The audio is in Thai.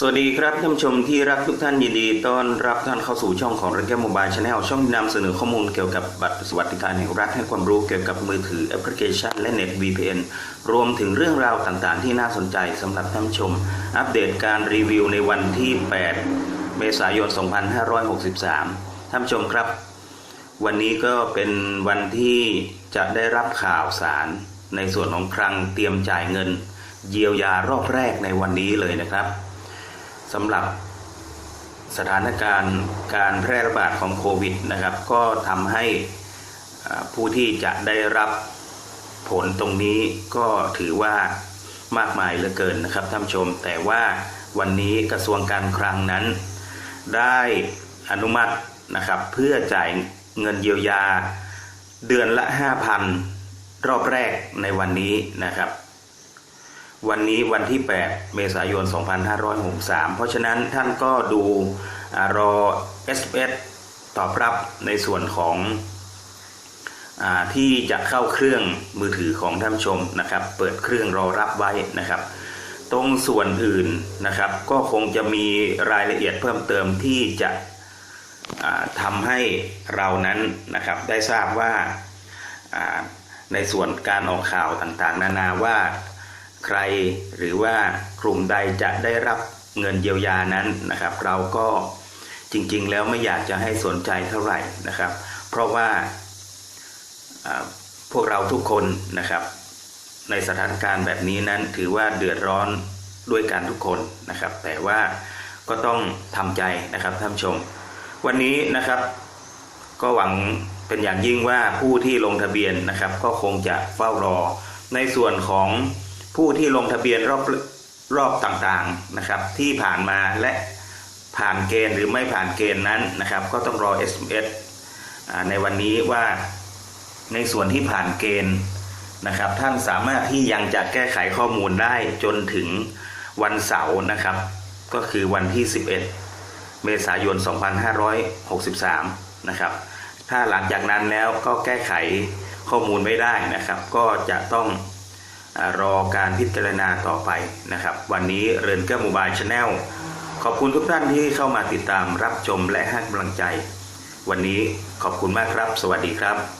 สวัสดีครับท่านผู้ชมที่รักทุกท่านยินดีต้อนรับท่านเข้าสู่ช่องของรัฐแก้วมบายชาแนลช่องที่นำเสนอข้อมูลเกี่ยวกับบัตรสวัสดิการแห่งรัฐให้ความรู้เกี่ยวกับมือถือแอปพลิเคชันและเน็ต VPN รวมถึงเรื่องราวต่างๆ ที่น่าสนใจสำหรับท่านผู้ชม อัปเดตการรีวิวในวันที่ 8 เมษายน 2563 ท่านผู้ชมครับ วันนี้ก็เป็นวันที่จะได้รับข่าวสาร ในส่วนของคลังเตรียมจ่ายเงิน เยียวยารอบแรกในวันนี้เลยนะครับ สำหรับสถานการณ์การแพร่ระบาดของโควิดนะครับ ก็ทำให้ผู้ที่จะได้รับผลตรงนี้ก็ถือว่ามากมายเหลือเกินนะครับท่านชม แต่ว่าวันนี้กระทรวงการคลังนั้น ได้อนุมัตินะครับเพื่อจ่ายเงินเยียวยาเดือนละ 5,000 รอบแรกในวันนี้นะครับ วันนี้วันที่ 8 เมษายน 2563 เพราะฉะนั้นท่านก็ดูอรอ SMS ตอบรับในส่วนของอที่จะเข้าเครื่องมือถือของท่านชมนะครับ เปิดเครื่องรอรับไว้นะครับ ตรงส่วนอื่นนะครับ ก็คงจะมีรายละเอียดเพิ่มเติมที่จะอ่าทำให้เรานั้นนะครับ ได้ทราบว่าในส่วนการออกข่าวต่างๆ นานาว่า ใครหรือว่ากลุ่มใดจะได้รับเงินเยียวยานั้นนะครับ เราก็จริงๆ แล้วไม่อยากจะให้สนใจเท่าไหร่นะครับ เพราะว่าพวกเราทุกคนนะครับ ในสถานการณ์แบบนี้นั้นถือว่าเดือดร้อนด้วยกันทุกคนนะครับ แต่ว่าก็ต้องทำใจนะครับท่านชม วันนี้นะครับ ก็หวังเป็นอย่างยิ่งว่าผู้ที่ลงทะเบียนนะครับ ก็คงจะเฝ้ารอในส่วนของ ผู้ที่ลงทะเบียนรอบรอบต่างๆนะครับ ที่ผ่านมาและผ่านเกณฑ์หรือไม่ผ่านเกณฑ์นั้นนะครับ ก็ต้องรอ SMS อในวันนี้ว่าในส่วนที่ผ่านเกณฑ์นะครับ ท่านสามารถที่ยังจะแก้ไขข้อมูลได้จนถึงวันเสาร์นะครับ ก็คือวันที่ 11 เมษายน 2563 นะครับ ถ้าหลังจากนั้นแล้วก็แก้ไขข้อมูลไม่ได้นะครับ ก็จะต้อง รอการพิจารณาต่อไปนะครับ วันนี้เรือนแก้วมูบายชาแนลขอบคุณทุกท่านที่เข้ามาติดตามรับชมและให้กำลังใจ วันนี้ขอบคุณมากครับ สวัสดีครับ